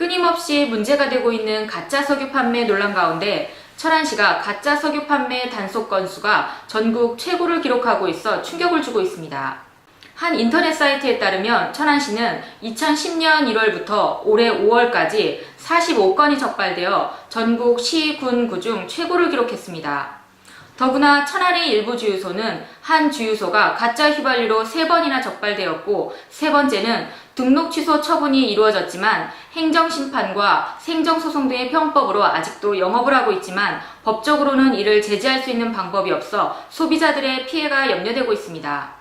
끊임없이 문제가 되고 있는 가짜 석유 판매 논란 가운데 철안시가 가짜 석유 판매 단속 건수가 전국 최고를 기록하고 있어 충격을 주고 있습니다. 한 인터넷 사이트에 따르면 천안시는 2010년 1월부터 올해 5월까지 45건이 적발되어 전국 시, 군, 구 중 최고를 기록했습니다. 더구나 천안의 일부 주유소는 한 주유소가 가짜 휘발유로 3번이나 적발되었고 세 번째는 등록 취소 처분이 이루어졌지만 행정심판과 행정소송 등의 편법으로 아직도 영업을 하고 있지만 법적으로는 이를 제지할 수 있는 방법이 없어 소비자들의 피해가 염려되고 있습니다.